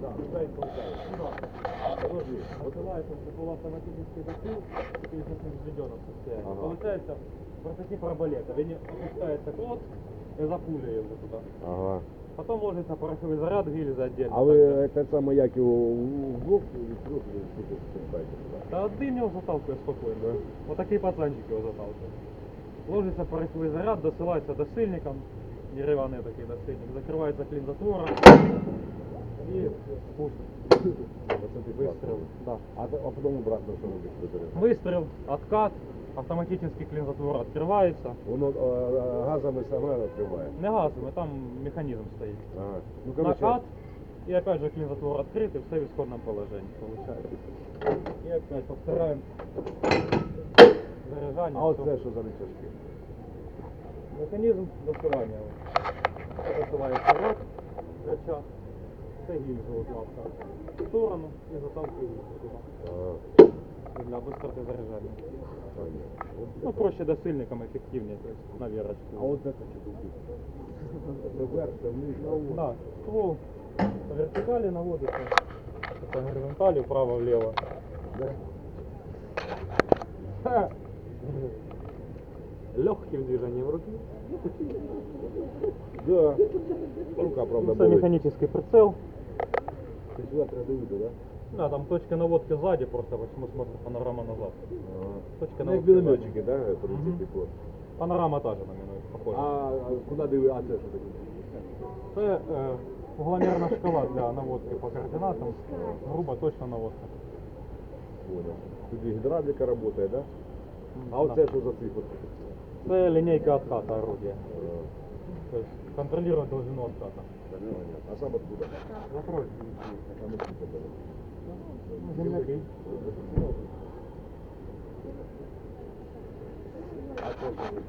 Да, туда и толкается. Подожди, вот Посылается, что был автоматический засыл, и сейчас не взведенном состоянии. Ага. Получается, прототип арбалета. Він опускается клот и запуляє его туда. Ага. Потом ложится пороховый заряд, гильза отдельно. А ви це саме як його вдвох і втрьох ви скільки штовхаєте туди? Да один его заталкивает спокойно. Вот такие пацанчики его заталкивают. Ложится пороховый заряд, досылается досыльником, деревянный такие досыльник, закрывается клин затвора и спуск. Оце ти Выстрел. Да. А, то- а потім обратно що робиш вибереш? Выстрел, откат, автоматический клин затвора открывается. Воно е, газами саме відкриває. Не газовый, там механизм стоит. Ага. Ну, короче, Накат, и опять же клин затвор открыт, и все в исходном положении получается. И опять повторяем заряжание. а всё. оце що за рычажки? Механизм досылания. Досылается рот, рычаг, Це гільза от. В сторону і заталкує гільзу туди. Для быстроты заряжания. Ну, проще до сильником эффективнее, то есть на верочку. А вот это что убить? Это вверх, это вниз, на воду. Ствол по вертикали наводится, по горизонтали, вправо-влево. Да. Легкие движения в руки. Ну, Да. Рука, правда, болить. механический прицел. Сюди треба дивити, да? Да, там точка наводки сзади, просто почему смотрит панорама назад. Ага. Точка Ну, як наводки да, Мгм. поліцейський Панорама та же на мене похожа. А, а куди диви, а це що таке? Це е, угломерна шкала для наводки по координатам. Грубо точна наводка. Понял. Тут і гідравліка працює, да? А оце що за цифр? Це лінійка отката орудия. То есть контролировать должно отката. Понятно. А сам откуда? Вопрос. А